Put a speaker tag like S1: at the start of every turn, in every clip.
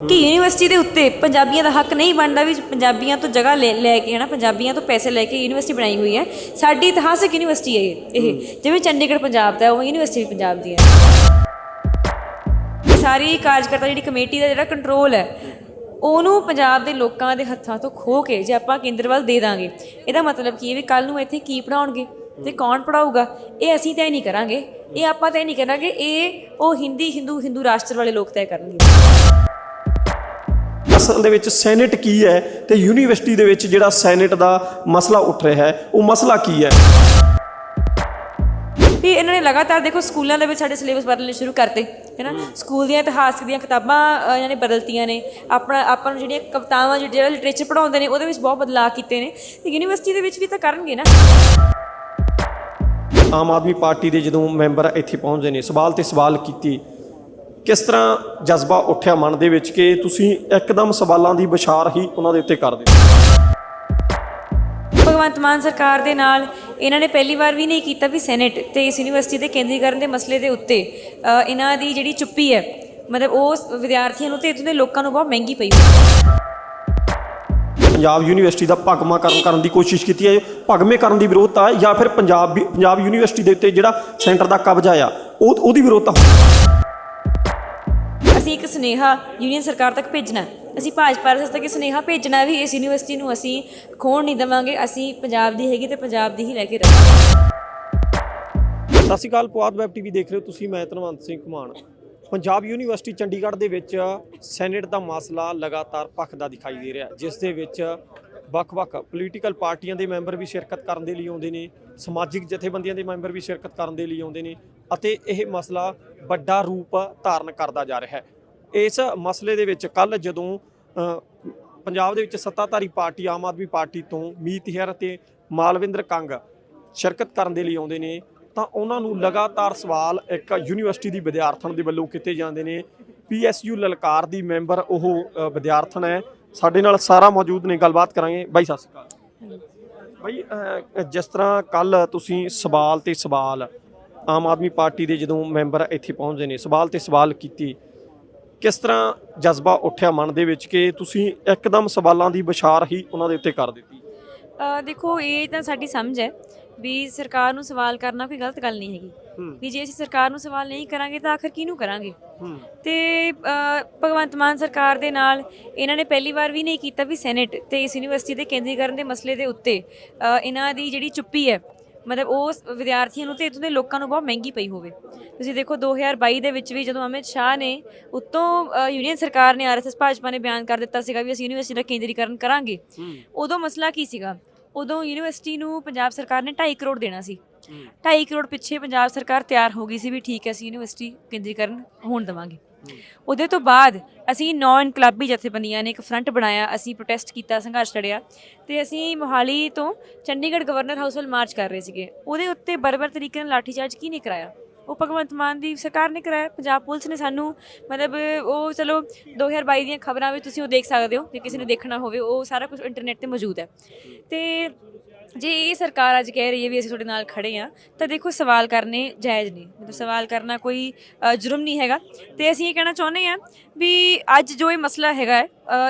S1: ਕਿ ਯੂਨੀਵਰਸਿਟੀ ਦੇ ਉੱਤੇ ਪੰਜਾਬੀਆਂ ਦਾ ਹੱਕ ਨਹੀਂ ਬਣਦਾ ਵੀ ਪੰਜਾਬੀਆਂ ਤੋਂ ਜਗ੍ਹਾ ਲੈ ਲੈ ਕੇ ਹਨਾ ਪੰਜਾਬੀਆਂ ਤੋਂ ਪੈਸੇ ਲੈ ਕੇ ਯੂਨੀਵਰਸਿਟੀ ਬਣਾਈ ਹੋਈ ਹੈ। ਸਾਡੀ ਇਤਿਹਾਸਕ ਯੂਨੀਵਰਸਿਟੀ ਹੈ ਇਹ। ਇਹ ਜਿਵੇਂ ਚੰਡੀਗੜ੍ਹ ਪੰਜਾਬ ਦਾ ਹੈ, ਉਹ ਯੂਨੀਵਰਸਿਟੀ ਵੀ ਪੰਜਾਬ ਦੀ ਹੈ। ਸਾਰੀ ਕਾਰਜਕਰਤਾ ਜਿਹੜੀ ਕਮੇਟੀ ਦਾ ਜਿਹੜਾ ਕੰਟਰੋਲ ਹੈ ਉਹਨੂੰ ਪੰਜਾਬ ਦੇ ਲੋਕਾਂ ਦੇ ਹੱਥਾਂ ਤੋਂ ਖੋਹ ਕੇ ਜੇ ਆਪਾਂ ਕੇਂਦਰ ਵੱਲ ਦੇ ਦਾਂਗੇ ਇਹਦਾ ਮਤਲਬ ਕੀ ਹੈ ਵੀ ਕੱਲ ਨੂੰ ਇੱਥੇ ਕੀ ਪੜਾਉਣਗੇ ਤੇ ਕੌਣ ਪੜਾਊਗਾ ਇਹ ਅਸੀਂ ਤੈਅ ਨਹੀਂ ਕਰਾਂਗੇ। ਇਹ ਆਪਾਂ ਤੈਅ ਨਹੀਂ ਕਰਾਂਗੇ ਇਹ ਉਹ ਹਿੰਦੀ ਹਿੰਦੂ ਹਿੰਦੂ ਰਾਸ਼ਟਰ ਵਾਲੇ ਲੋਕ ਤੈਅ ਕਰਨਗੇ।
S2: ਅਸਲ ਦੇ ਵਿੱਚ ਸੈਨੇਟ ਕੀ ਹੈ ਤੇ ਯੂਨੀਵਰਸਿਟੀ ਦੇ ਵਿੱਚ ਜਿਹੜਾ ਸੈਨੇਟ ਦਾ ਮਸਲਾ ਉੱਠ ਰਿਹਾ ਹੈ ਉਹ ਮਸਲਾ ਕੀ ਹੈ?
S1: ਵੀ ਇਹਨਾਂ ਨੇ ਲਗਾਤਾਰ ਦੇਖੋ ਸਕੂਲਾਂ ਦੇ ਵਿੱਚ ਸਾਡੇ ਸਿਲੇਬਸ ਬਦਲਣੇ ਸ਼ੁਰੂ ਕਰਤੇ ਹੈ ਨਾ? ਸਕੂਲ ਦੀਆਂ ਇਤਿਹਾਸ ਦੀਆਂ ਕਿਤਾਬਾਂ ਇਹਨਾਂ ਨੇ ਬਦਲਤੀਆਂ ਨੇ। ਆਪਣਾ ਆਪਾਂ ਨੂੰ ਜਿਹੜੀਆਂ ਕਵਿਤਾਵਾਂ ਜਿਹੜਾ ਲਿਟਰੇਚਰ ਪੜਾਉਂਦੇ ਨੇ ਉਹਦੇ ਵਿੱਚ ਬਹੁਤ ਬਦਲਾਅ ਕੀਤੇ ਨੇ। ਤੇ ਯੂਨੀਵਰਸਿਟੀ ਦੇ ਵਿੱਚ ਵੀ ਤਾਂ ਕਰਨਗੇ ਨਾ।
S2: ਆਮ ਆਦਮੀ ਪਾਰਟੀ ਦੇ ਜਦੋਂ ਮੈਂਬਰ ਇੱਥੇ ਪਹੁੰਚਦੇ ਨੇ ਸਵਾਲ ਤੇ ਸਵਾਲ ਕੀਤੀ ਕਿਸ ਤਰ੍ਹਾਂ ਜਜ਼ਬਾ ਉੱਠਿਆ ਮਨ ਦੇ ਵਿੱਚ ਕਿ ਤੁਸੀਂ ਇੱਕਦਮ ਸਵਾਲਾਂ ਦੀ ਵਿਚਾਰ ਹੀ ਉਹਨਾਂ ਦੇ ਉੱਤੇ ਕਰ ਦਿੱਤੀ?
S1: ਭਗਵੰਤ ਮਾਨ ਸਰਕਾਰ ਦੇ ਨਾਲ ਇਹਨਾਂ ਨੇ ਪਹਿਲੀ ਵਾਰ ਵੀ ਨਹੀਂ ਕੀਤਾ ਵੀ ਸੈਨੇਟ ਤੇ ਇਸ ਯੂਨੀਵਰਸਿਟੀ ਦੇ ਕੇਂਦਰੀਕਰਨ ਦੇ ਮਸਲੇ ਦੇ ਉੱਤੇ ਇਹਨਾਂ ਦੀ ਜਿਹੜੀ ਚੁੱਪੀ ਹੈ ਮਤਲਬ ਉਹ ਵਿਦਿਆਰਥੀਆਂ ਨੂੰ ਤੇ ਦੇ ਲੋਕਾਂ ਨੂੰ ਬਹੁਤ ਮਹਿੰਗੀ ਪਈ
S2: ਪੰਜਾਬ ਯੂਨੀਵਰਸਿਟੀ ਦਾ ਭਗਵਾਕਰਨ ਕਰਨ ਦੀ ਕੋਸ਼ਿਸ਼ ਕੀਤੀ ਹੈ ਭਗਵੇਂ ਕਰਨ ਦੀ ਵਿਰੋਧਤਾ ਹੈ ਜਾਂ ਫਿਰ ਪੰਜਾਬ ਪੰਜਾਬ ਯੂਨੀਵਰਸਿਟੀ ਦੇ ਉੱਤੇ ਜਿਹੜਾ ਸੈਂਟਰ ਦਾ ਕਬਜ਼ਾ ਆ ਉਹ ਉਹਦੀ ਵਿਰੋਧਤਾ
S1: ਅਸੀਂ ਇੱਕ ਸੁਨੇਹਾ ਯੂਨੀਅਨ ਸਰਕਾਰ ਤੱਕ ਭੇਜਣਾ ਅਸੀਂ ਭਾਜਪਾ ਰਸਤੇ ਤੱਕ ਸੁਨੇਹਾ ਭੇਜਣਾ ਵੀ ਇਸ ਯੂਨੀਵਰਸਿਟੀ ਨੂੰ ਅਸੀਂ ਖੋਣ ਨਹੀਂ ਦੇਵਾਂਗੇ, ਅਸੀਂ ਪੰਜਾਬ ਦੀ ਹੈਗੀ ਤੇ ਪੰਜਾਬ ਦੀ ਹੀ ਲੈ ਕੇ ਰਹਾਂਗੇ।
S2: ਸਤਿ ਸ਼੍ਰੀ ਅਕਾਲ, ਪੁਆਧ ਵੈਬ ਟੀਵੀ ਦੇਖ ਰਹੇ ਹੋ ਤੁਸੀਂ, ਮੈਂ ਧਨਵੰਤ ਸਿੰਘ ਕੁਮਾਨ ਪੰਜਾਬ ਯੂਨੀਵਰਸਿਟੀ ਚੰਡੀਗੜ੍ਹ ਦੇ ਵਿੱਚ ਸੈਨੇਟ ਦਾ ਮਸਲਾ ਲਗਾਤਾਰ ਭਖਦਾ ਦਿਖਾਈ ਦੇ ਰਿਹਾ ਜਿਸ ਦੇ ਵਿੱਚ ਵੱਖ-ਵੱਖ ਪੋਲੀਟੀਕਲ ਪਾਰਟੀਆਂ ਦੇ ਮੈਂਬਰ ਵੀ ਸ਼ਿਰਕਤ ਕਰਨ ਦੇ ਲਈ ਆਉਂਦੇ ਨੇ, ਸਮਾਜਿਕ ਜਥੇਬੰਦੀਆਂ ਦੇ ਮੈਂਬਰ ਵੀ ਸ਼ਿਰਕਤ ਕਰਨ ਦੇ ਲਈ ਆਉਂਦੇ ਨੇ, ਅਤੇ ਇਹ ਮਸਲਾ ਵੱਡਾ ਰੂਪ ਧਾਰਨ ਕਰਦਾ ਜਾ ਰਿਹਾ ਹੈ। ਇਸ ਮਸਲੇ ਦੇ ਵਿੱਚ ਕੱਲ ਜਦੋਂ ਪੰਜਾਬ ਦੇ ਵਿੱਚ ਸੱਤਾਧਾਰੀ ਪਾਰਟੀ, ਆਮ ਆਦਮੀ ਪਾਰਟੀ ਤੋਂ ਮੀਤ ਹੈਰ ਅਤੇ ਮਾਲਵਿੰਦਰ ਕੰਗ ਸ਼ਿਰਕਤ ਕਰਨ ਦੇ ਲਈ ਆਉਂਦੇ ਨੇ, ਤਾਂ ਉਹਨਾਂ ਨੂੰ ਲਗਾਤਾਰ ਸਵਾਲ ਇੱਕ ਯੂਨੀਵਰਸਿਟੀ ਦੀ ਵਿਦਿਆਰਥਣ ਦੇ ਵੱਲੋਂ ਕੀਤੇ ਜਾਂਦੇ ਨੇ। ਪੀਐਸਯੂ ਲਲਕਾਰ ਦੀ ਮੈਂਬਰ ਉਹ ਵਿਦਿਆਰਥਣ ਹੈ। ਸਾਡੇ ਨਾਲ ਸਾਰਾ ਮੌਜੂਦ ਨੇ, ਗੱਲਬਾਤ ਕਰਾਂਗੇ। ਬਾਈ, ਸਤਿ ਸ਼੍ਰੀ ਅਕਾਲ। ਬਾਈ ਜਿਸ ਤਰ੍ਹਾਂ ਕੱਲ ਤੁਸੀਂ ਸਵਾਲ ਤੇ ਸਵਾਲ ਆਮ ਆਦਮੀ ਪਾਰਟੀ ਦੇ ਜਦੋਂ ਮੈਂਬਰ ਇੱਥੇ ਪਹੁੰਚਦੇ ਨੇ, ਸਵਾਲ ਤੇ ਸਵਾਲ ਕੀਤੀ ਕਿਸ ਤਰ੍ਹਾਂ ਜਜ਼ਬਾ ਉੱਠਿਆ ਮਨ ਦੇ ਵਿੱਚ ਕਿ ਤੁਸੀਂ ਇੱਕਦਮ ਸਵਾਲਾਂ ਦੀ ਵਿਚਾਰ ਹੀ ਉਹਨਾਂ ਦੇ ਉੱਤੇ ਕਰ ਦਿੱਤੀ?
S1: ਅ, ਦੇਖੋ ਇਹ ਤਾਂ ਸਾਡੀ ਸਮਝ ਹੈ ਵੀ ਸਰਕਾਰ ਨੂੰ ਸਵਾਲ ਕਰਨਾ ਕੋਈ ਗਲਤ ਗੱਲ ਨਹੀਂ ਹੈਗੀ। ਵੀ ਜੇ ਅਸੀਂ ਸਰਕਾਰ ਨੂੰ ਸਵਾਲ ਨਹੀਂ ਕਰਾਂਗੇ ਤਾਂ ਆਖਰ ਕਿਹਨੂੰ ਕਰਾਂਗੇ? ਤੇ ਭਗਵੰਤ ਮਾਨ ਸਰਕਾਰ ਦੇ ਨਾਲ ਇਹਨਾਂ ਨੇ ਪਹਿਲੀ ਵਾਰ ਵੀ ਨਹੀਂ ਕੀਤਾ ਵੀ ਸੈਨੇਟ ਤੇ ਇਸ ਯੂਨੀਵਰਸਿਟੀ ਦੇ ਕੇਂਦਰੀਕਰਨ ਦੇ ਮਸਲੇ ਦੇ ਉੱਤੇ ਇਹਨਾਂ ਦੀ ਜਿਹੜੀ ਚੁੱਪੀ ਹੈ ਮਤਲਬ ਉਹ ਵਿਦਿਆਰਥੀਆਂ ਨੂੰ ਤੇ ਇੱਥੋਂ ਦੇ ਲੋਕਾਂ ਨੂੰ ਬਹੁਤ ਮਹਿੰਗੀ ਪਈ ਹੋਵੇ। ਤੁਸੀਂ ਦੇਖੋ 2022 ਦੇ ਵਿੱਚ ਵੀ ਜਦੋਂ ਅਮਿਤ ਸ਼ਾਹ ਨੇ ਉੱਤੋਂ ਯੂਨੀਅਨ ਸਰਕਾਰ ਨੇ ਆਰਐਸਐਸ ਭਾਜਪਾ ਨੇ ਬਿਆਨ ਕਰ ਦਿੱਤਾ ਸੀਗਾ ਵੀ ਅਸੀਂ ਯੂਨੀਵਰਸਿਟੀ ਦਾ ਕੇਂਦਰੀਕਰਨ ਕਰਾਂਗੇ। ਉਦੋਂ ਮਸਲਾ ਕੀ ਸੀਗਾ? ਉਦੋਂ ਯੂਨੀਵਰਸਿਟੀ ਨੂੰ ਪੰਜਾਬ ਸਰਕਾਰ ਨੇ 2.5 ਕਰੋੜ ਦੇਣਾ ਸੀ। 2.5 ਕਰੋੜ ਪਿੱਛੇ ਪੰਜਾਬ ਸਰਕਾਰ ਤਿਆਰ ਹੋ ਗਈ ਸੀ ਵੀ ਠੀਕ ਹੈ ਅਸੀਂ ਯੂਨੀਵਰਸਿਟੀ ਕੇਂਦਰੀਕਰਨ ਹੋਣ ਦੇਵਾਂਗੇ। ਉਹਦੇ ਤੋਂ ਬਾਅਦ ਅਸੀਂ ਨੌ ਇਨਕਲਾਬੀ ਜਥੇਬੰਦੀਆਂ ਨੇ ਇੱਕ ਫਰੰਟ ਬਣਾਇਆ, ਅਸੀਂ ਪ੍ਰੋਟੈਸਟ ਕੀਤਾ, ਸੰਘਰਸ਼ ਲੜਿਆ ਤੇ ਅਸੀਂ ਮੋਹਾਲੀ ਤੋਂ ਚੰਡੀਗੜ੍ਹ ਗਵਰਨਰ ਹਾਊਸ ਵੱਲ ਮਾਰਚ ਕਰ ਰਹੇ ਸੀਗੇ। ਉਹਦੇ ਉੱਤੇ ਬਰਬਰ ਤਰੀਕੇ ਨਾਲ ਲਾਠੀਚਾਰਜ ਕੀ ਨਹੀਂ ਕਰਾਇਆ? ਉਹ ਭਗਵੰਤ ਮਾਨ ਦੀ ਸਰਕਾਰ ਨੇ ਕਰਾਇਆ। ਪੰਜਾਬ ਪੁਲਿਸ ਨੇ ਸਾਨੂੰ ਮਤਲਬ ਉਹ ਚਲੋ 2022 ਦੀਆਂ ਖਬਰਾਂ ਵੀ ਤੁਸੀਂ ਉਹ ਦੇਖ ਸਕਦੇ ਹੋ, ਜੇ ਕਿਸੇ ਨੇ ਦੇਖਣਾ ਹੋਵੇ, ਉਹ ਸਾਰਾ ਕੁਝ ਇੰਟਰਨੈਟ ਤੇ ਮੌਜੂਦ ਹੈ। ਤੇ ਜੇ ਇਹ ਸਰਕਾਰ ਅੱਜ ਕਹਿ ਰਹੀ ਹੈ ਵੀ ਅਸੀਂ ਤੁਹਾਡੇ ਨਾਲ ਖੜੇ ਆ ਤਾਂ ਦੇਖੋ ਸਵਾਲ ਕਰਨੇ ਜਾਇਜ਼ ਨੇ ਮਤਲਬ ਸਵਾਲ ਕਰਨਾ ਕੋਈ ਜੁਰਮ ਨਹੀਂ ਹੈਗਾ। ਤੇ ਅਸੀਂ ਇਹ ਕਹਿਣਾ ਚਾਹੁੰਦੇ ਆ ਵੀ ਅੱਜ ਜੋ ਇਹ ਮਸਲਾ ਹੈਗਾ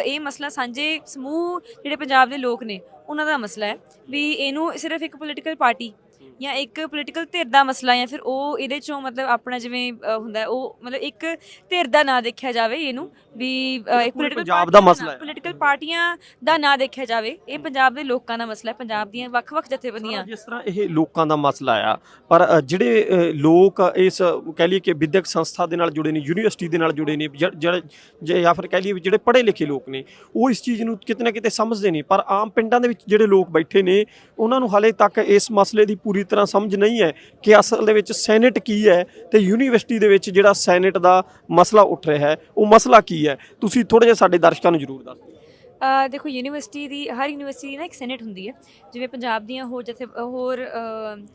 S1: ਇਹ ਮਸਲਾ ਸਾਂਝੇ ਸਮੂਹ ਜਿਹੜੇ ਪੰਜਾਬ ਦੇ ਲੋਕ ਨੇ, ਉਹਨਾਂ ਦਾ ਮਸਲਾ ਹੈ ਵੀ ਇਹਨੂੰ ਸਿਰਫ ਇੱਕ ਪੋਲੀਟੀਕਲ ਪਾਰਟੀ ਜਾਂ ਇੱਕ ਪੋਲੀਟੀਕਲ ਧਿਰ ਦਾ ਮਸਲਾ ਜਾਂ ਫਿਰ ਉਹ ਇਹਦੇ ਚੋਂ ਮਤਲਬ ਆਪਣਾ ਜਿਵੇਂ ਅ, ਹੁੰਦਾ ਹੈ, ਉਹ ਮਤਲਬ ਇੱਕ ਧਿਰ ਦਾ ਨਾ ਦੇਖਿਆ ਜਾਵੇ ਇਹਨੂੰ ਵੀ ਅ, ਇੱਕ ਪੋਲੀਟੀਕਲ
S2: ਪੰਜਾਬ ਦਾ ਮਸਲਾ ਹੈ।
S1: ਪੋਲੀਟੀਕਲ ਪਾਰਟੀਆਂ ਦਾ ਨਾ ਦੇਖਿਆ ਜਾਵੇ ਇਹ ਪੰਜਾਬ ਦੇ ਲੋਕਾਂ ਦਾ ਮਸਲਾ ਹੈ ਪੰਜਾਬ ਦੀਆਂ ਵੱਖ-ਵੱਖ ਜਥੇਬੰਦੀਆਂ
S2: ਜਿਸ ਤਰ੍ਹਾਂ ਇਹ ਲੋਕਾਂ ਦਾ ਮਸਲਾ ਆ ਪਰ ਅ, ਜਿਹੜੇ ਅ, ਲੋਕ ਇਸ ਕਹਿ ਲਈਏ ਕਿ ਵਿਦਿਅਕ ਸੰਸਥਾ ਦੇ ਨਾਲ ਜੁੜੇ ਨੇ ਯੂਨੀਵਰਸਿਟੀ ਦੇ ਨਾਲ ਜੁੜੇ ਨੇ ਜ- ਜਿਹੜੇ ਜੇ ਜਾਂ ਫਿਰ ਕਹਿ ਲਈਏ ਵੀ ਜਿਹੜੇ ਪੜ੍ਹੇ ਲਿਖੇ ਲੋਕ ਨੇ ਉਹ ਇਸ ਚੀਜ਼ ਨੂੰ ਕਿਤੇ ਨਾ ਕਿਤੇ ਸਮਝਦੇ ਨਹੀਂ ਪਰ ਆਮ ਪਿੰਡਾਂ ਦੇ ਵਿੱਚ ਜਿਹੜੇ ਲੋਕ ਬੈਠੇ ਨੇ ਉਹਨਾਂ ਨੂੰ ਹਾਲੇ ਤੱਕ ਇਸ ਮਸਲੇ ਦੀ ਪੂਰੀ ਤਰ੍ਹਾਂ ਸਮਝ ਨਹੀਂ ਹੈ ਕਿ ਅਸਲ ਦੇ ਵਿੱਚ ਸੈਨੇਟ ਕੀ ਹੈ ਤੇ ਯੂਨੀਵਰਸਿਟੀ ਦੇ ਵਿੱਚ ਜਿਹੜਾ ਸੈਨੇਟ ਦਾ ਮਸਲਾ ਉੱਠ ਰਿਹਾ ਹੈ ਉਹ ਮਸਲਾ ਕੀ ਹੈ? ਤੁਸੀਂ ਥੋੜਾ ਜਿਹਾ ਸਾਡੇ ਦਰਸ਼ਕਾਂ ਨੂੰ ਜ਼ਰੂਰ ਦੱਸੋ
S1: ਅ, ਦੇਖੋ ਯੂਨੀਵਰਸਿਟੀ ਦੀ ਹਰ ਯੂਨੀਵਰਸਿਟੀ ਦੀ ਨਾ ਇੱਕ ਸੈਨੇਟ ਹੁੰਦੀ ਹੈ। ਜਿਵੇਂ ਪੰਜਾਬ ਦੀਆਂ ਹੋਰ ਜਿੱਥੇ ਹੋਰ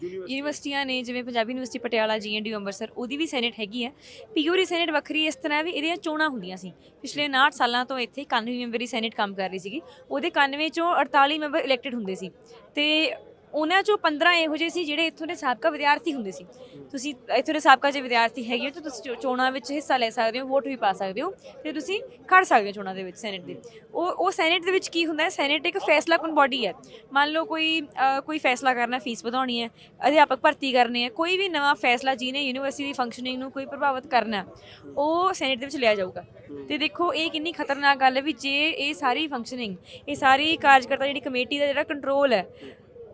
S1: ਯੂਨੀਵਰਸਿਟੀਆਂ ਨੇ ਜਿਵੇਂ ਪੰਜਾਬੀ ਯੂਨੀਵਰਸਿਟੀ ਪਟਿਆਲਾ ਜੀਐਨਡੀ ਅੰਮ੍ਰਿਤਸਰ ਉਹਦੀ ਵੀ ਸੈਨੇਟ ਹੈਗੀ ਹੈ। ਪੀਯੂਰੀ ਸੈਨੇਟ ਵੱਖਰੀ ਇਸ ਤਰ੍ਹਾਂ ਵੀ ਇਹਦੀਆਂ ਚੋਣਾਂ ਹੁੰਦੀਆਂ ਸੀ। ਪਿਛਲੇ 59 ਸਾਲਾਂ ਤੋਂ ਇੱਥੇ 91 ਮੈਂਬਰੀ ਸੈਨੇਟ ਕੰਮ ਕਰ ਰਹੀ ਸੀਗੀ। ਉਹਦੇ 91 ਚੋਂ 48 ਮੈਂਬਰ ਇਲੈਕਟਿਡ ਹੁੰਦੇ ਸੀ। ਤੇ ਉਹਨਾਂ ਚੋਂ 15 ਇਹੋ ਜਿਹੇ ਸੀ ਜਿਹੜੇ ਇੱਥੋਂ ਦੇ ਸਾਬਕਾ ਵਿਦਿਆਰਥੀ ਹੁੰਦੇ ਸੀ। ਤੁਸੀਂ ਇੱਥੋਂ ਦੇ ਸਾਬਕਾ ਜੇ ਵਿਦਿਆਰਥੀ ਹੈਗੇ ਹੋ ਤਾਂ ਤੁਸੀਂ ਚੋ- ਚੋਣਾਂ ਵਿੱਚ ਹਿੱਸਾ ਲੈ ਸਕਦੇ ਹੋ ਵੋਟ ਵੀ ਪਾ ਸਕਦੇ ਹੋ ਤੇ ਤੁਸੀਂ ਖੜ ਸਕਦੇ ਹੋ ਚੋਣਾਂ ਦੇ ਵਿੱਚ ਸੈਨੇਟ ਦੇ। ਉਹ ਉਹ ਸੈਨੇਟ ਦੇ ਵਿੱਚ ਕੀ ਹੁੰਦਾ ਹੈ? ਸੈਨੇਟ ਇੱਕ ਫੈਸਲਾ ਕੁਨ ਬੋਡੀ ਹੈ। ਮੰਨ ਲਓ ਕੋਈ ਅ, ਕੋਈ ਫੈਸਲਾ ਕਰਨਾ ਫੀਸ ਵਧਾਉਣੀ ਹੈ ਅਧਿਆਪਕ ਭਰਤੀ ਕਰਨੇ ਹੈ ਕੋਈ ਵੀ ਨਵਾਂ ਫੈਸਲਾ ਜਿਹਨੇ ਯੂਨੀਵਰਸਿਟੀ ਦੀ ਫੰਕਸ਼ਨਿੰਗ ਨੂੰ ਕੋਈ ਪ੍ਰਭਾਵਿਤ ਕਰਨਾ ਹੈ, ਉਹ ਸੈਨੇਟ ਦੇ ਵਿੱਚ ਲਿਆ ਜਾਊਗਾ। ਤੇ ਦੇਖੋ ਇਹ ਕਿੰਨੀ ਖਤਰਨਾਕ ਗੱਲ ਹੈ ਵੀ ਜੇ ਇਹ ਸਾਰੀ ਫੰਕਸ਼ਨਿੰਗ ਇਹ ਸਾਰੀ ਕਾਰਜਕਰਤਾ ਜਿਹੜੀ ਕਮੇਟੀ ਦਾ ਜਿਹੜਾ ਕੰਟਰੋਲ ਹੈ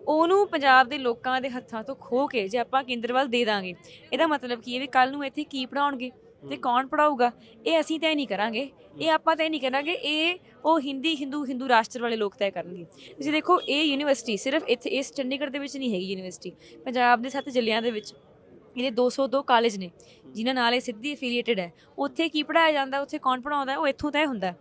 S1: ਉਹਨੂੰ ਪੰਜਾਬ ਦੇ ਲੋਕਾਂ ਦੇ ਹੱਥਾਂ ਤੋਂ ਖੋ ਕੇ ਜੇ ਆਪਾਂ ਕੇਂਦਰ ਵੱਲ ਦੇ ਦਾਂਗੇ ਇਹਦਾ ਮਤਲਬ ਕੀ ਹੈ ਵੀ ਕੱਲ ਨੂੰ ਇੱਥੇ ਕੀ ਪੜਾਉਣਗੇ ਤੇ ਕੌਣ ਪੜਾਊਗਾ ਇਹ ਅਸੀਂ ਤੈਅ ਨਹੀਂ ਕਰਾਂਗੇ ਇਹ ਆਪਾਂ ਤੈਅ ਨਹੀਂ ਕਰਾਂਗੇ ਇਹ ਉਹ ਹਿੰਦੀ ਹਿੰਦੂ ਹਿੰਦੂ ਰਾਸ਼ਟਰ ਵਾਲੇ ਲੋਕ ਤੈਅ ਕਰਨਗੇ। ਤੁਸੀਂ ਦੇਖੋ ਇਹ ਯੂਨੀਵਰਸਿਟੀ ਸਿਰਫ ਇੱਥੇ ਇਸ ਚੰਡੀਗੜ੍ਹ ਦੇ ਵਿੱਚ ਨਹੀਂ ਹੈਗੀ ਯੂਨੀਵਰਸਿਟੀ ਪੰਜਾਬ ਦੇ ਸੱਤ ਜ਼ਿਲ੍ਹਿਆਂ ਦੇ ਵਿੱਚ ਇਹਦੇ 202 ਕਾਲਜ ਨੇ ਜਿਨ੍ਹਾਂ ਨਾਲ ਇਹ ਸਿੱਧੀ ਐਫੀਲੀਏਟਡ ਹੈ। ਉੱਥੇ ਕੀ ਪੜਾਇਆ ਜਾਂਦਾ ਉੱਥੇ ਕੌਣ ਪੜਾਉਂਦਾ ਉਹ ਇੱਥੋਂ ਤੈਅ ਹੁੰਦਾ।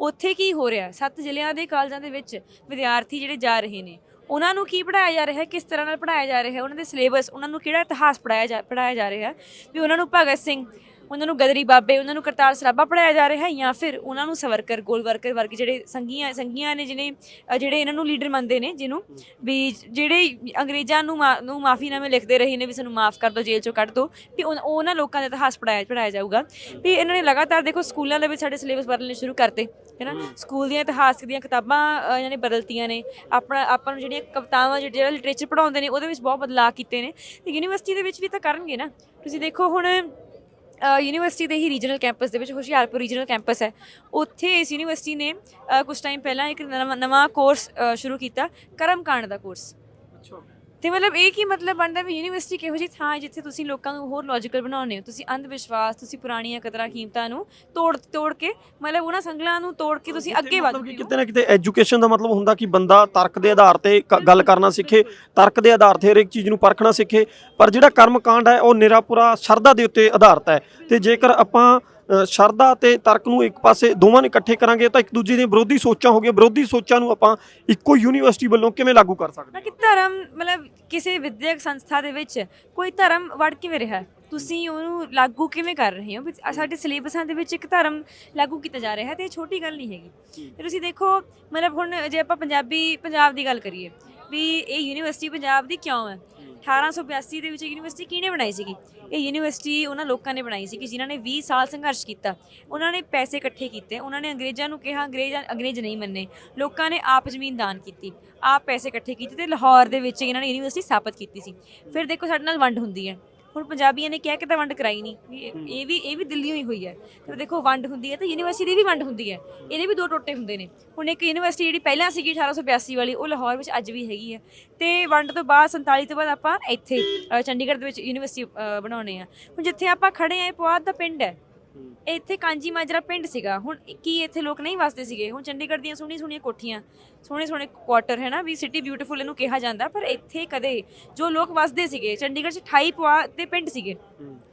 S1: ਉੱਥੇ ਕੀ ਹੋ ਰਿਹਾ? ਸੱਤ ਜ਼ਿਲ੍ਹਿਆਂ ਦੇ ਕਾਲਜਾਂ ਦੇ ਵਿੱਚ ਵਿਦਿਆਰਥੀ ਜਿਹੜੇ ਜਾ ਰਹੇ ਨੇ ਉਹਨਾਂ ਨੂੰ ਕੀ ਪੜਾਇਆ ਜਾ ਰਿਹਾ ਹੈ ਕਿਸ ਤਰ੍ਹਾਂ ਨਾਲ ਪੜਾਇਆ ਜਾ ਰਿਹਾ ਹੈ ਉਹਨਾਂ ਦੇ ਸਿਲੇਬਸ ਉਹਨਾਂ ਨੂੰ ਕਿਹੜਾ ਇਤਿਹਾਸ ਪੜਾਇਆ ਜਾ ਪੜਾਇਆ ਜਾ ਰਿਹਾ ਹੈ ਵੀ ਉਹਨਾਂ ਨੂੰ ਭਗਤ ਸਿੰਘ ਉਹਨਾਂ ਨੂੰ ਗਦਰੀ ਬਾਬੇ ਉਹਨਾਂ ਨੂੰ ਕਰਤਾਰ ਸਰਾਭਾ ਪੜਾਇਆ ਜਾ ਰਿਹਾ ਹੈ ਜਾਂ ਫਿਰ ਉਹਨਾਂ ਨੂੰ ਸਵਰਕਰ ਗੋਲਵਰਕਰ ਵਰਗੇ ਜਿਹੜੇ ਸੰਗੀਆਂ ਸੰਗੀਆਂ ਨੇ ਜਿਹਨੇ ਜਿਹੜੇ ਇਹਨਾਂ ਨੂੰ ਲੀਡਰ ਮੰਨਦੇ ਨੇ ਜਿਹਨੂੰ ਵੀ ਜਿਹੜੇ ਅੰਗਰੇਜ਼ਾਂ ਨੂੰ ਨੂੰ ਮਾਫੀਨਾਮੇ ਲਿਖਦੇ ਰਹੇ ਨੇ ਵੀ ਸਾਨੂੰ ਮਾਫ ਕਰ ਦਿਓ ਜੇਲ੍ਹ ਚੋਂ ਕੱਢ ਦਿਓ ਵੀ ਉਹਨਾਂ ਲੋਕਾਂ ਦਾ ਇਤਿਹਾਸ ਪੜਾਇਆ ਪੜਾਇਆ ਜਾਊਗਾ। ਵੀ ਇਹਨਾਂ ਨੇ ਲਗਾਤਾਰ ਦੇਖੋ ਸਕੂਲਾਂ ਦੇ ਵਿੱਚ ਸਾਡੇ ਸਿਲੇਬਸ ਬਦਲਣੇ ਸ਼ੁਰੂ ਕਰਤੇ ਹੈ। ਨਾ ਸਕੂਲ ਦੀਆਂ ਇਤਿਹਾਸ ਦੀਆਂ ਕਿਤਾਬਾਂ ਇਹਨਾਂ ਨੇ ਬਦਲਤੀਆਂ ਨੇ ਆਪਣਾ ਆਪਾਂ ਨੂੰ ਜਿਹੜੀਆਂ ਕਵਿਤਾਵਾਂ ਜਿਹੜੇ- ਲਿਟਰੇਚਰ ਪੜਾਉਂਦੇ ਨੇ ਉਹਦੇ ਵਿੱਚ ਬਹੁਤ ਬਦਲਾਅ ਕੀਤੇ ਨੇ। ਤੇ ਯੂਨੀਵਰਸਿਟੀ ਦੇ ਵਿੱਚ ਵੀ ਤਾਂ ਕਰਨਗੇ ਨਾ। ਤੁਸੀਂ ਦੇਖੋ ਹੁਣ ਯੂਨੀਵਰਸਿਟੀ ਦੇ ਹੀ ਰੀਜਨਲ ਕੈਂਪਸ ਦੇ ਵਿੱਚ ਹੁਸ਼ਿਆਰਪੁਰ ਰੀਜਨਲ ਕੈਂਪਸ ਹੈ। ਉੱਥੇ ਇਸ ਯੂਨੀਵਰਸਿਟੀ ਨੇ ਅ, ਕੁਝ ਟਾਈਮ ਪਹਿਲਾਂ ਇੱਕ ਨਵਾਂ ਨਵਾਂ ਕੋਰਸ ਸ਼ੁਰੂ ਕੀਤਾ ਕਰਮਕਾਂਡ ਦਾ ਕੋਰਸ
S2: ਅੱਛਾ।
S1: ਤੇ ਮਤਲਬ ਇਹ ਕੀ ਮਤਲਬ ਬਣਦਾ ਵੀ ਯੂਨੀਵਰਸਿਟੀ ਕਿਹੋ ਜਿਹੀ ਥਾਂ ਹੈ ਜਿੱਥੇ ਤੁਸੀਂ ਲੋਕਾਂ ਨੂੰ ਹੋਰ ਲੌਜੀਕਲ ਬਣਾਉਂਦੇ ਹੋ? ਤੁਸੀਂ ਅੰਧ ਵਿਸ਼ਵਾਸ ਤੁਸੀਂ ਪੁਰਾਣੀਆਂ ਕਦਰਾਂ ਕੀਮਤਾਂ ਨੂੰ ਤੋੜ ਤੋੜ ਕੇ ਮਤਲਬ ਉਹਨਾਂ ਸੰਗਲਾਂ ਨੂੰ ਤੋੜ ਕੇ ਤੁਸੀਂ ਅੱਗੇ ਵਧਦੇ ਹੋ।
S2: ਕਿਤੇ ਨਾ ਕਿਤੇ ਐਜੂਕੇਸ਼ਨ ਦਾ ਮਤਲਬ ਹੁੰਦਾ ਕਿ ਬੰਦਾ ਤਰਕ ਦੇ ਆਧਾਰ ਤੇ ਗੱਲ ਕਰਨਾ ਸਿੱਖੇ ਤਰਕ ਦੇ ਆਧਾਰ ਤੇ ਹਰ ਇੱਕ ਚੀਜ਼ ਨੂੰ ਪਰਖਣਾ ਸਿੱਖੇ ਪਰ ਜਿਹੜਾ ਕਰਮਕਾਂਡ ਹੈ ਉਹ ਨਿਰਾਪੁਰਾ ਸ਼ਰਧਾ ਦੇ ਉੱਤੇ ਆਧਾਰਿਤ ਹੈ। ਤੇ ਜੇਕਰ ਆਪਾਂ ਸ਼ਰਧਾ ਤੇ ਤਰਕ ਨੂੰ ਇੱਕ ਪਾਸੇ ਦੋਵਾਂ ਨੇ ਇਕੱਠੇ ਕਰਾਂਗੇ ਤਾਂ ਇੱਕ ਦੂਜੇ ਦੀਆਂ ਵਿਰੋਧੀ ਸੋਚਾਂ ਹੋ ਗਈਆਂ ਵਿਰੋਧੀ ਸੋਚਾਂ ਨੂੰ ਆਪਾਂ ਇੱਕੋ ਯੂਨੀਵਰਸਿਟੀ ਵੱਲੋਂ ਕਿਵੇਂ ਲਾਗੂ ਕਰ ਸਕਦੇ
S1: ਹਾਂ ਕਿ ਧਰਮ, ਮਤਲਬ ਕਿਸੇ ਵਿਦਿਅਕ ਸੰਸਥਾ ਦੇ ਵਿੱਚ ਕੋਈ ਧਰਮ ਵੜ ਕਿਵੇਂ ਰਿਹਾ ਤੁਸੀਂ ਉਹਨੂੰ ਲਾਗੂ ਕਿਵੇਂ ਕਰ ਰਹੇ ਹੋ? ਵੀ ਸਾਡੇ ਸਿਲੇਬਸਾਂ ਦੇ ਵਿੱਚ ਇੱਕ ਧਰਮ ਲਾਗੂ ਕੀਤਾ ਜਾ ਰਿਹਾ ਹੈ ਤੇ ਇਹ ਛੋਟੀ ਗੱਲ ਨਹੀਂ ਹੈਗੀ। ਤੇ ਤੁਸੀਂ ਦੇਖੋ, ਮਤਲਬ ਹੁਣ ਜੇ ਆਪਾਂ ਪੰਜਾਬੀ, ਪੰਜਾਬ ਦੀ ਗੱਲ ਕਰੀਏ, ਵੀ ਇਹ ਯੂਨੀਵਰਸਿਟੀ ਪੰਜਾਬ ਦੀ ਕਿਉਂ ਹੈ? 1882 ਦੇ ਵਿੱਚ ਯੂਨੀਵਰਸਿਟੀ ਕਿਹਨੇ ਬਣਾਈ ਸੀਗੀ? ਇਹ ਯੂਨੀਵਰਸਿਟੀ ਉਹਨਾਂ ਲੋਕਾਂ ਨੇ ਬਣਾਈ ਸੀ ਕਿ ਜਿਨ੍ਹਾਂ ਨੇ 20 ਸਾਲ ਸੰਘਰਸ਼ ਕੀਤਾ। ਉਹਨਾਂ ਨੇ ਪੈਸੇ ਇਕੱਠੇ ਕੀਤੇ, ਉਹਨਾਂ ਨੇ ਅੰਗਰੇਜ਼ਾਂ ਨੂੰ ਕਿਹਾ, ਅੰਗਰੇਜ਼ ਅੰਗਰੇਜ਼ ਨਹੀਂ ਮੰਨੇ। ਲੋਕਾਂ ਨੇ ਆਪ ਜ਼ਮੀਨ ਦਾਨ ਕੀਤੀ, ਆਪ ਪੈਸੇ ਇਕੱਠੇ ਕੀਤੇ ਤੇ ਲਾਹੌਰ ਦੇ ਵਿੱਚ ਇਹਨਾਂ ਨੇ ਯੂਨੀਵਰਸਿਟੀ ਸਥਾਪਿਤ ਕੀਤੀ ਸੀ। ਫਿਰ ਦੇਖੋ ਸਾਡੇ ਨਾਲ ਵੰਡ ਹੁੰਦੀ ਹੈ। ਹੁਣ ਪੰਜਾਬੀਆਂ ਨੇ ਕਿਹਾ ਕਿ ਤਾਂ ਵੰਡ ਕਰਾਈ ਨਹੀਂ ਇਹ- ਵੀ ਇਹ ਵੀ ਦਿੱਲੀੋਂ ਹੀ ਹੋਈ ਹੈ। ਤੇ ਦੇਖੋ ਵੰਡ ਹੁੰਦੀ ਹੈ ਤਾਂ ਯੂਨੀਵਰਸਿਟੀ ਦੀ ਵੀ ਵੰਡ ਹੁੰਦੀ ਹੈ। ਇਹਦੇ ਵੀ ਦੋ ਟੋਟੇ ਹੁੰਦੇ ਨੇ। ਹੁਣ ਇੱਕ ਯੂਨੀਵਰਸਿਟੀ ਜਿਹੜੀ ਪਹਿਲਾਂ ਸੀਗੀ 1882 ਵਾਲੀ ਉਹ ਲਾਹੌਰ ਵਿੱਚ ਅੱਜ ਵੀ ਹੈਗੀ ਹੈ। ਤੇ ਵੰਡ ਤੋਂ ਬਾਅਦ 47 ਤੋਂ ਬਾਅਦ ਆਪਾਂ ਇੱਥੇ ਚੰਡੀਗੜ੍ਹ ਦੇ ਵਿੱਚ ਯੂਨੀਵਰਸਿਟੀ ਬਣਾਉਣੇ ਆ। ਹੁਣ ਜਿੱਥੇ ਆਪਾਂ ਖੜੇ ਆ ਇਹ ਪੁਆਧ ਦਾ ਪਿੰਡ ਹੈ। ਇੱਥੇ ਕਾਂਜੀ ਮਾਜਰਾ ਪਿੰਡ ਸੀਗਾ। ਹੁਣ ਕੀ ਇੱਥੇ ਲੋਕ ਨਹੀਂ ਵਸਦੇ ਸੀਗੇ? ਹੁਣ ਚੰਡੀਗੜ੍ਹ ਦੀਆਂ ਸੋਹਣੀਆਂ ਸੋਹਣੀਆਂ ਕੋਠੀਆਂ। ਸੋਹਣੇ ਸੋਹਣੇ ਕੁਆਟਰ ਹੈ ਨਾ ਵੀ ਸਿਟੀ ਬਿਊਟੀਫੁਲ ਇਹਨੂੰ ਕਿਹਾ ਜਾਂਦਾ ਪਰ ਇੱਥੇ ਕਦੇ ਜੋ ਲੋਕ ਵਸਦੇ ਸੀਗੇ ਚੰਡੀਗੜ੍ਹ 'ਚ 28 ਪੁਆ ਦੇ ਪਿੰਡ ਸੀਗੇ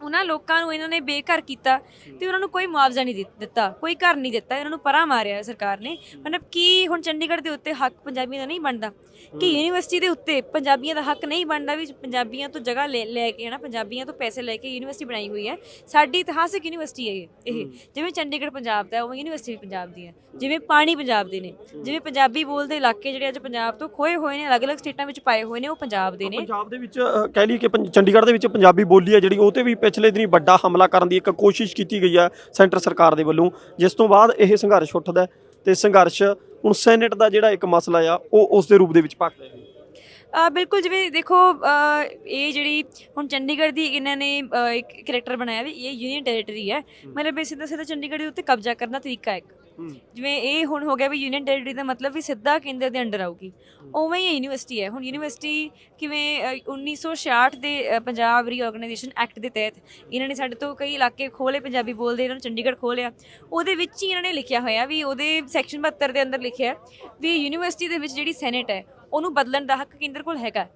S1: ਉਹਨਾਂ ਲੋਕਾਂ ਨੂੰ ਇਹਨਾਂ ਨੇ ਬੇਘਰ ਕੀਤਾ ਤੇ ਉਹਨਾਂ ਨੂੰ ਕੋਈ ਮੁਆਵਜ਼ਾ ਨਹੀਂ ਦਿੱਤ- ਦਿੱਤਾ ਕੋਈ ਘਰ ਨਹੀਂ ਦਿੱਤਾ ਇਹਨਾਂ ਨੂੰ ਪਰਾਂ ਮਾਰਿਆ ਸਰਕਾਰ ਨੇ। ਮਤਲਬ ਕੀ ਹੁਣ ਚੰਡੀਗੜ੍ਹ ਦੇ ਉੱਤੇ ਹੱਕ ਪੰਜਾਬੀਆਂ ਦਾ ਨਹੀਂ ਬਣਦਾ? ਕਿ ਯੂਨੀਵਰਸਿਟੀ ਦੇ ਉੱਤੇ ਪੰਜਾਬੀਆਂ ਦਾ ਹੱਕ ਨਹੀਂ ਬਣਦਾ ਵੀ ਪੰਜਾਬੀਆਂ ਤੋਂ ਜਗ੍ਹਾ ਲੈ ਕੇ ਹਨਾ ਪੰਜਾਬੀਆਂ ਤੋਂ ਪੈਸੇ ਲੈ ਕੇ ਯੂਨੀਵਰਸਿਟੀ ਬਣਾਈ ਹੋਈ ਹੈ? ਸਾਡੀ ਇਤਿਹਾਸਿਕ ਯੂਨੀਵਰਸਿਟੀ ਹੈ ਇਹ ਜਿਵੇਂ ਚੰਡੀਗੜ੍ਹ ਪੰਜਾਬ ਦਾ ਹੈ, ਉਵੇਂ ਯੂਨੀਵਰਸਿਟੀ ਪੰਜਾਬ ਦੀ ਹੈ। ਜਿਵੇਂ ਪਾਣੀ ਪੰਜਾਬ ਦੇ ਨੇ ਜਿਵੇਂ ਪੰਜਾਬੀ ਬੋਲਦੇ ਇਲਾਕੇ ਜਿਹੜੇ ਅੱਜ ਪੰਜਾਬ ਤੋਂ ਖੋਏ ਹੋਏ ਨੇ ਅਲੱਗ-ਅਲੱਗ ਸਟੇਟਾਂ ਵਿੱਚ ਪਾਏ ਹੋਏ ਨੇ ਉਹ ਪੰਜਾਬ ਦੇ ਨੇ।
S2: ਪੰਜਾਬ ਦੇ ਵਿੱਚ ਅ, ਕਹਿ ਲਈਏ ਕਿ ਪੰਜ- ਚੰਡੀਗੜ੍ਹ ਦੇ ਵਿੱਚ ਪੰਜਾਬੀ ਬੋਲੀ ਹੈ ਜਿਹੜੀ ਉਹ ਤੇ ਵੀ ਪਿਛਲੇ ਦਿਨੀ ਵੱਡਾ ਹਮਲਾ ਕਰਨ ਦੀ ਇੱਕ ਕੋਸ਼ਿਸ਼ ਕੀਤੀ ਗਈ ਹੈ ਸੈਂਟਰ ਸਰਕਾਰ ਦੇ ਵੱਲੋਂ। ਜਿਸ ਤੋਂ ਬਾਅਦ ਇਹ ਸੰਘਰਸ਼ ਉੱਠਦਾ ਹੈ ਤੇ ਸੰਘਰਸ਼ ਹੁਣ ਸੈਨੇਟ ਦਾ ਜਿਹੜਾ ਇੱਕ ਮਸਲਾ ਆ ਉਹ ਉਸ ਦੇ ਰੂਪ ਦੇ ਵਿੱਚ ਭਖਦਾ ਹੈ।
S1: ਆ ਬਿਲਕੁਲ ਜਿਵੇਂ ਦੇਖੋ ਅ, ਇਹ ਜਿਹੜੀ ਹੁਣ ਚੰਡੀਗੜ੍ਹ ਦੀ ਇਹਨਾਂ ਨੇ ਅ, ਇੱਕ ਕਰੈਕਟਰ ਬਣਾਇਆ ਵੀ ਇਹ ਯੂਨੀਅਨ ਟੈਰੀਟਰੀ ਹੈ। ਮਤਲਬ ਇਹ ਸਿੱਧਾ ਸਿੱਧਾ ਚੰਡੀਗੜ੍ਹ ਦੇ ਉੱਤੇ ਕਬਜ਼ਾ ਕਰਨ ਦਾ ਤਰੀਕਾ ਹੈ ਇੱਕ। ਜਿਵੇਂ ਇਹ ਹੁਣ ਹੋ ਗਿਆ ਵੀ ਯੂਨੀਅਨ ਟੈਰੀਟਰੀ ਦਾ ਮਤਲਬ ਵੀ ਸਿੱਧਾ ਕੇਂਦਰ ਦੇ ਅੰਡਰ ਆਊਗੀ। ਉਵੇਂ ਹੀ ਯੂਨੀਵਰਸਿਟੀ ਹੈ। ਹੁਣ ਯੂਨੀਵਰਸਿਟੀ ਕਿਵੇਂ ਅ, 1966 ਦੇ ਪੰਜਾਬ ਰੀਆਰਗੇਨਾਈਜੇਸ਼ਨ ਐਕਟ ਦੇ ਤਹਿਤ ਇਹਨਾਂ ਨੇ ਸਾਡੇ ਤੋਂ ਕਈ ਇਲਾਕੇ ਖੋਲੇ ਪੰਜਾਬੀ ਬੋਲਦੇ ਇਹਨਾਂ ਨੂੰ ਚੰਡੀਗੜ੍ਹ ਖੋਲਿਆ ਉਹਦੇ ਵਿੱਚ ਹੀ ਇਹਨਾਂ ਨੇ ਲਿਖਿਆ ਹੋਇਆ ਵੀ ਉਹਦੇ ਸੈਕਸ਼ਨ 72 ਦੇ ਅੰਦਰ ਲਿਖਿਆ ਵੀ ਯੂਨੀਵਰਸਿਟੀ ਦੇ ਵਿੱਚ ਜਿਹੜੀ ਸੈਨੇਟ ਹੈ ਉਹਨੂੰ ਬਦਲਣ ਦਾ ਹੱਕ ਕੇਂਦਰ ਕੋਲ ਹੈਗਾ।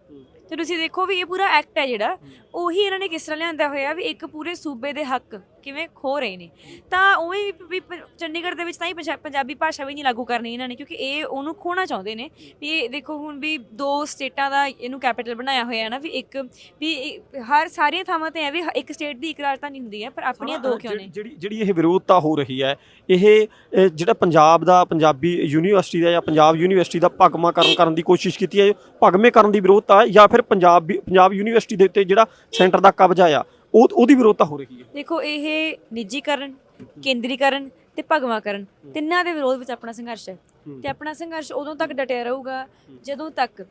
S1: ਤੇ ਤੁਸੀਂ ਦੇਖੋ ਵੀ ਇਹ ਪੂਰਾ ਐਕਟ ਹੈ ਜਿਹੜਾ ਉਹੀ ਇਹਨਾਂ ਨੇ ਕਿਸ ਤਰ੍ਹਾਂ ਲਿਆਂਦਾ ਹੋਇਆ ਵੀ ਇੱਕ ਪੂਰੇ ਸੂਬੇ ਦੇ ਹੱਕ ਕਿਵੇਂ ਖੋ ਰਹੇ ਨੇ। ਤਾਂ ਉਵੇਂ ਵੀ- ਪ- ਚੰਡੀਗੜ੍ਹ ਦੇ ਵਿੱਚ ਤਾਂ ਹੀ ਪੰਜਾ- ਪੰਜਾਬੀ ਭਾਸ਼ਾ ਵੀ ਨਹੀਂ ਲਾਗੂ ਕਰਨੀ ਇਹਨਾਂ ਨੇ ਕਿਉਂਕਿ ਇਹ ਉਹਨੂੰ ਖੋਣਾ ਚਾਹੁੰਦੇ ਨੇ ਵੀ ਇਹ ਦੇਖੋ ਹੁਣ ਵੀ ਦੋ ਸਟੇਟਾਂ ਦਾ ਇਹਨੂੰ ਕੈਪੀਟਲ ਬਣਾਇਆ ਹੋਇਆ ਹੈ ਨਾ ਵੀ ਇੱਕ ਵੀ ਇਹ ਹਰ ਸਾਰੀਆਂ ਥਾਵਾਂ ਤੇ ਐ ਵੀ ਇੱਕ ਸਟੇਟ ਦੀ ਇੱਕ ਰਾਜਧਾਨੀ ਹੁੰਦੀ ਹੈ ਪਰ ਆਪਣੀਆਂ ਦੋ ਕਿਉਂ ਨੇ?
S2: ਜਿਹੜੀ ਜਿਹੜੀ ਇਹ ਵਿਰੋਧਤਾ ਹੋ ਰਹੀ ਹੈ ਇਹ ਜਿਹੜਾ ਪੰਜਾਬ ਦਾ ਪੰਜਾਬੀ ਯੂਨੀਵਰਸਿਟੀ ਦਾ ਜਾਂ ਪੰਜਾਬ ਯੂਨੀਵਰਸਿਟੀ ਦਾ ਭਗਵਾਕਰਨ ਕਰਨ ਦੀ ਕੋਸ਼ਿਸ਼ ਕੀਤੀ ਹੈ ਭਗਵੇਂ ਕਰਨ ਦੀ ਵਿਰੋਧਤਾ ਹੈ ਜਾਂ ਫਿਰ ਪੰਜਾਬ ਵੀ- ਪੰਜਾਬ ਯੂਨੀਵਰਸਿਟੀ ਦੇ ਉੱਤੇ ਜਿਹੜਾ ਸੈਂਟਰ ਦਾ ਕਬਜ਼ਾ ਆ। ਉਹ ਉਹਦੀ ਵਿਰੋਧਤਾ ਹੋ ਰਹੀ ਹੈ।
S1: ਦੇਖੋ, ਇਹ ਨਿੱਜੀਕਰਨ, ਕੇਂਦਰੀਕਰਨ ਤੇ ਭਗਵਾਕਰਨ। ਤਿੰਨਾਂ ਦੇ ਵਿਰੋਧ ਵਿੱਚ ਆਪਣਾ ਸੰਘਰਸ਼ ਹੈ। ਤੇ ਆਪਣਾ ਸੰਘਰਸ਼ ਉਦੋਂ ਤੱਕ ਡਟਿਆ ਰਹੂਗਾ, ਜਦੋਂ ਤੱਕ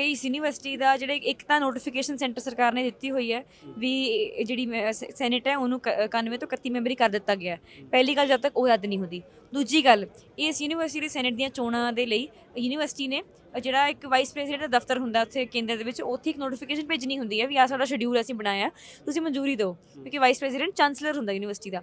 S1: ਇਸ ਯੂਨੀਵਰਸਿਟੀ ਦਾ ਜਿਹੜੇ ਇੱਕ ਤਾਂ ਨੋਟੀਫਿਕੇਸ਼ਨ ਸੈਂਟਰ ਸਰਕਾਰ ਨੇ ਦਿੱਤੀ ਹੋਈ ਹੈ ਵੀ ਜਿਹੜੀ ਮੈਂ- ਸੈਨੇਟ ਹੈ, ਉਹਨੂੰ ਕ- 91 ਤੋਂ 31 ਮੈਂਬਰੀ ਕਰ ਦਿੱਤਾ ਗਿਆ ਪਹਿਲੀ ਗੱਲ ਜਦ ਤੱਕ ਉਹ ਰੱਦ ਨਹੀਂ ਹੁੰਦੀ। ਦੂਜੀ ਗੱਲ, ਇਸ ਯੂਨੀਵਰਸਿਟੀ ਦੇ ਸੈਨੇਟ ਦੀਆਂ ਚੋਣਾਂ ਦੇ ਲਈ ਯੂਨੀਵਰਸਿਟੀ ਨੇ ਜਿਹੜਾ ਇੱਕ ਵਾਈਸ ਪ੍ਰੈਜ਼ੀਡੈਂਟ ਦਾ ਦਫ਼ਤਰ ਹੁੰਦਾ ਉੱਥੇ ਕੇਂਦਰ ਦੇ ਵਿੱਚ, ਉੱਥੇ ਇੱਕ ਨੋਟੀਫਿਕੇਸ਼ਨ ਭੇਜਣੀ ਹੁੰਦੀ ਹੈ ਵੀ ਆ ਸਾਡਾ ਸ਼ਡਿਊਲ ਅਸੀਂ ਬਣਾਇਆ ਤੁਸੀਂ ਮਨਜ਼ੂਰੀ ਦਿਓ ਕਿਉਂਕਿ ਵਾਈਸ ਪ੍ਰੈਜ਼ੀਡੈਂਟ ਚਾਂਸਲਰ ਹੁੰਦਾ ਯੂਨੀਵਰਸਿਟੀ ਦਾ।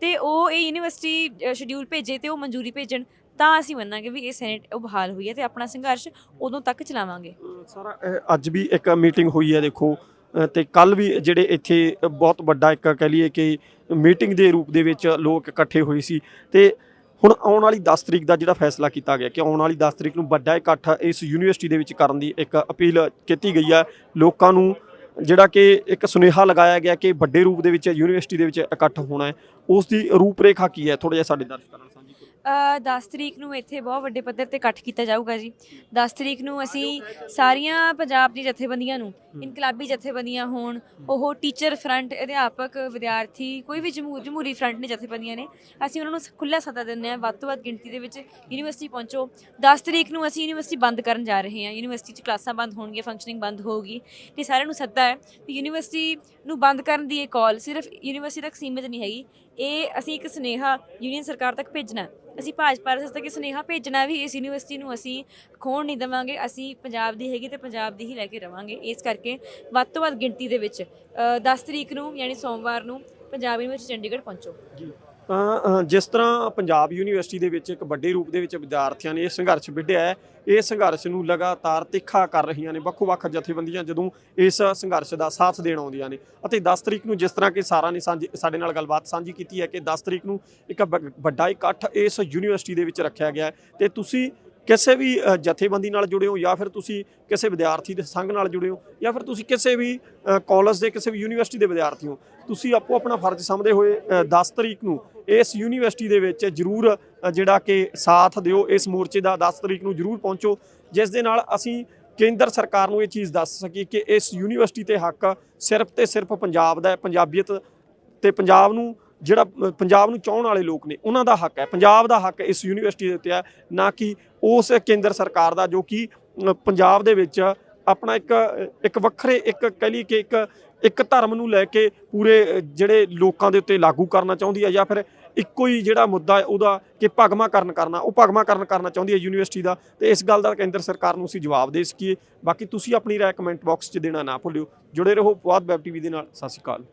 S1: ਤੇ ਉਹ ਇਹ ਯੂਨੀਵਰਸਿਟੀ ਸ਼ਡਿਊਲ ਭੇਜੇ ਤੇ ਉਹ ਮਨਜ਼ੂਰੀ ਭੇਜਣ, ਤਾਂ ਅਸੀਂ ਮੰਨਾਂਗੇ ਵੀ ਇਹ ਸੈਨੇਟ ਉਹ ਬਹਾਲ ਹੋਈ ਹੈ ਤੇ ਆਪਣਾ ਸੰਘਰਸ਼ ਉਦੋਂ ਤੱਕ ਚਲਾਵਾਂਗੇ।
S2: ਸਾਰਾ ਅੱਜ ਵੀ ਇੱਕ ਮੀਟਿੰਗ ਹੋਈ ਹੈ ਦੇਖੋ ਅ, ਤੇ ਕੱਲ ਵੀ ਜਿਹੜੇ ਇੱਥੇ ਬਹੁਤ ਵੱਡਾ ਇੱਕ ਕਹਿ ਲਈਏ ਕਿ ਮੀਟਿੰਗ ਦੇ ਰੂਪ ਦੇ ਵਿੱਚ ਲੋਕ ਇਕੱਠੇ ਹੋਏ ਸੀ। ਤੇ ਹੁਣ ਆਉਣ ਵਾਲੀ 10 ਤਰੀਕ ਦਾ ਜਿਹੜਾ ਫੈਸਲਾ ਕੀਤਾ ਗਿਆ ਕਿ ਆਉਣ ਵਾਲੀ 10 ਤਰੀਕ ਨੂੰ ਵੱਡਾ ਇਕੱਠ ਇਸ ਯੂਨੀਵਰਸਿਟੀ ਦੇ ਵਿੱਚ ਕਰਨ ਦੀ ਇੱਕ ਅਪੀਲ ਕੀਤੀ ਗਈ ਹੈ। ਲੋਕਾਂ ਨੂੰ ਜਿਹੜਾ ਕਿ ਇੱਕ ਸੁਨੇਹਾ ਲਗਾਇਆ ਗਿਆ ਕਿ ਵੱਡੇ ਰੂਪ ਦੇ ਵਿੱਚ ਯੂਨੀਵਰਸਿਟੀ ਦੇ ਵਿੱਚ ਇਕੱਠ ਹੋਣਾ ਹੈ। ਉਸ ਦੀ ਰੂਪਰੇਖਾ ਕੀ ਹੈ? ਥੋੜਾ ਜਿਹਾ ਸਾਡੇ ਦਰਸ਼ਕਾਂ ਨਾਲ ਸਾਂਝੀ
S1: 10 ਤਰੀਕ ਨੂੰ ਇੱਥੇ ਬਹੁਤ ਵੱਡੇ ਪੱਧਰ ਤੇ ਇਕੱਠ ਕੀਤਾ ਜਾਊਗਾ ਜੀ। 10 ਤਰੀਕ ਨੂੰ ਅਸੀਂ ਸਾਰੀਆਂ ਪੰਜਾਬ ਦੀ ਜਥੇਬੰਦੀਆਂ ਨੂੰ ਇਨਕਲਾਬੀ ਜਥੇਬੰਦੀਆਂ ਹੋਣ ਉਹ ਟੀਚਰ ਫਰੰਟ ਅਧਿਆਪਕ ਵਿਦਿਆਰਥੀ ਕੋਈ ਵੀ ਜਮਹੂਰ ਜਮਹੂਰੀ ਫਰੰਟ ਨੇ ਜਥੇਬੰਦੀਆਂ ਨੇ ਅਸੀਂ ਉਹਨਾਂ ਨੂੰ ਖੁੱਲ੍ਹਾ ਸੱਦਾ ਦਿੰਦੇ ਹਾਂ ਵੱਧ ਤੋਂ ਵੱਧ ਗਿਣਤੀ ਦੇ ਵਿੱਚ ਯੂਨੀਵਰਸਿਟੀ ਪਹੁੰਚੋ। 10 ਤਰੀਕ ਨੂੰ ਅਸੀਂ ਯੂਨੀਵਰਸਿਟੀ ਬੰਦ ਕਰਨ ਜਾ ਰਹੇ ਹਾਂ। ਯੂਨੀਵਰਸਿਟੀ 'ਚ ਕਲਾਸਾਂ ਬੰਦ ਹੋਣਗੀਆਂ ਫੰਕਸ਼ਨਿੰਗ ਬੰਦ ਹੋਊਗੀ। ਤੇ ਸਾਰਿਆਂ ਨੂੰ ਸੱਦਾ ਹੈ ਵੀ ਯੂਨੀਵਰਸਿਟੀ ਨੂੰ ਬੰਦ ਕਰਨ ਦੀ ਇਹ ਕਾਲ ਸਿਰਫ ਯੂਨੀਵਰਸਿਟੀ ਤੱਕ ਸੀਮਿਤ ਨਹੀਂ ਹੈਗੀ। ਇਹ ਅਸੀਂ ਇੱਕ ਸੁਨੇਹਾ ਯੂਨੀਅਨ ਸਰਕਾਰ ਤੱਕ ਭੇਜਣਾ। ਅਸੀਂ ਭਾਜਪਾ ਰਸ ਤੱਕ ਇਹ ਸੁਨੇਹਾ ਭੇਜਣਾ ਵੀ ਇਸ ਯੂਨੀਵਰਸਿਟੀ ਨੂੰ ਅਸੀਂ ਖੋਣ ਨਹੀਂ ਦੇਵਾਂਗੇ ਅਸੀਂ ਪੰਜਾਬ ਦੀ ਹੈਗੀ ਤੇ ਪੰਜਾਬ ਦੀ ਹੀ ਲੈ ਕੇ ਰਵਾਂਗੇ। ਇਸ ਕਰਕੇ ਵੱਧ ਤੋਂ ਵੱਧ ਗਿਣਤੀ ਦੇ ਵਿੱਚ ਅ, 10 ਤਰੀਕ ਨੂੰ ਯਾਨੀ ਸੋਮਵਾਰ ਨੂੰ ਪੰਜਾਬ ਯੂਨੀਵਰਸਿਟੀ ਚੰਡੀਗੜ੍ਹ ਪਹੁੰਚੋ।
S2: ਜੀ। ਤਾਂ ਜਿਸ ਤਰ੍ਹਾਂ ਪੰਜਾਬ ਯੂਨੀਵਰਸਿਟੀ ਦੇ ਵਿੱਚ ਇੱਕ ਵੱਡੇ ਰੂਪ ਦੇ ਵਿੱਚ ਵਿਦਿਆਰਥੀਆਂ ਨੇ ਇਹ ਸੰਘਰਸ਼ ਵਿੱਢਿਆ ਹੈ, ਇਹ ਸੰਘਰਸ਼ ਨੂੰ ਲਗਾਤਾਰ ਤਿੱਖਾ ਕਰ ਰਹੀਆਂ ਨੇ, ਵੱਖੋ-ਵੱਖ ਜਥੇਬੰਦੀਆਂ ਜਦੋਂ ਇਸ ਸੰਘਰਸ਼ ਦਾ ਸਾਥ ਦੇਣ ਆਉਂਦੀਆਂ ਨੇ। ਅਤੇ 10 ਤਰੀਕ ਨੂੰ ਜਿਸ ਤਰ੍ਹਾਂ ਕਿ ਸਾਰਾ ਨੇ ਸਾਂਝੀ, ਸਾਡੇ ਨਾਲ ਗੱਲਬਾਤ ਸਾਂਝੀ ਕੀਤੀ ਹੈ ਕਿ 10 ਤਰੀਕ ਨੂੰ ਇੱਕ ਵ- ਵੱਡਾ ਇਕੱਠ ਇਸ ਯੂਨੀਵਰਸਿਟੀ ਦੇ ਵਿੱਚ ਰੱਖਿਆ ਗਿਆ ਹੈ। ਤੇ ਤੁਸੀਂ ਕਿਸੇ ਵੀ ਜਥੇਬੰਦੀ ਨਾਲ ਜੁੜੇ ਹੋ ਜਾਂ ਫਿਰ ਤੁਸੀਂ ਕਿਸੇ ਵਿਦਿਆਰਥੀ ਦੇ ਸੰਘ ਨਾਲ ਜੁੜੇ ਹੋ ਜਾਂ ਫਿਰ ਤੁਸੀਂ ਕਿਸੇ ਵੀ ਅ, ਕਾਲਜ ਦੇ ਕਿਸੇ ਵੀ ਯੂਨੀਵਰਸਿਟੀ ਦੇ ਵਿਦਿਆਰਥੀ ਹੋ ਤੁਸੀਂ ਆਪੋ ਆਪਣਾ ਫਰਜ਼ ਸਮਝਦੇ ਹੋਏ ਅ, 10 ਤਰੀਕ ਨੂੰ ਇਸ ਯੂਨੀਵਰਸਿਟੀ ਦੇ ਵਿੱਚ ਜਰੂਰ ਜਿਹੜਾ ਕਿ ਸਾਥ ਦਿਓ ਇਸ ਮੋਰਚੇ ਦਾ 10 ਤਰੀਕ ਨੂੰ ਜਰੂਰ ਪਹੁੰਚੋ ਜਿਸ ਦੇ ਨਾਲ ਅਸੀਂ ਕੇਂਦਰ ਸਰਕਾਰ ਨੂੰ ਇਹ ਚੀਜ਼ ਦੱਸ ਸਕੀਏ ਕਿ ਇਸ ਯੂਨੀਵਰਸਿਟੀ ਤੇ ਹੱਕ ਸਿਰਫ ਤੇ ਸਿਰਫ ਪੰਜਾਬ ਦਾ ਹੈ ਪੰਜਾਬੀਅਤ ਤੇ ਪੰਜਾਬ ਨੂੰ ਜਿਹੜਾ ਪੰਜਾਬ ਨੂੰ ਚਾਹਣ ਵਾਲੇ ਲੋਕ ਨੇ, ਉਹਨਾਂ ਦਾ ਹੱਕ ਹੈ। ਪੰਜਾਬ ਦਾ ਹੱਕ ਇਸ ਯੂਨੀਵਰਸਿਟੀ ਦੇ ਉੱਤੇ ਹੈ, ਨਾ ਕਿ ਉਸ ਕੇਂਦਰ ਸਰਕਾਰ ਦਾ, ਜੋ ਕਿ ਪੰਜਾਬ ਦੇ ਵਿੱਚ ਆਪਣਾ ਇੱਕ ਇੱਕ ਵੱਖਰੇ, ਇੱਕ ਕਹਿ ਲਈਏ ਕਿ ਇੱਕ ਇੱਕ ਧਰਮ ਨੂੰ ਲੈ ਕੇ ਪੂਰੇ ਜਿਹੜੇ ਲੋਕਾਂ ਦੇ ਉੱਤੇ ਲਾਗੂ ਕਰਨਾ ਚਾਹੁੰਦੀ ਹੈ ਜਾਂ ਫਿਰ ਇੱਕੋ ਹੀ ਜਿਹੜਾ ਮੁੱਦਾ ਹੈ ਉਹਦਾ ਕਿ ਭਗਵਾਕਰਨ ਕਰਨਾ ਉਹ ਭਗਵਾਕਰਨ ਕਰਨਾ ਚਾਹੁੰਦੀ ਹੈ ਯੂਨੀਵਰਸਿਟੀ ਦਾ, ਤੇ ਇਸ ਗੱਲ ਦਾ ਕੇਂਦਰ ਸਰਕਾਰ ਨੂੰ ਅਸੀਂ ਜਵਾਬ ਦੇ ਸਕੀਏ। ਬਾਕੀ ਤੁਸੀਂ ਆਪਣੀ ਰਾਏ ਕਮੈਂਟ ਬਾਕਸ 'ਚ ਦੇਣਾ ਨਾ ਭੁੱਲਿਓ। ਜੁੜੇ ਰਹੋ, ਪੁਆਧ ਵੈਬ ਟੀਵੀ ਦੇ ਨਾਲ। ਸਤਿ ਸ਼੍ਰੀ ਅਕਾਲ।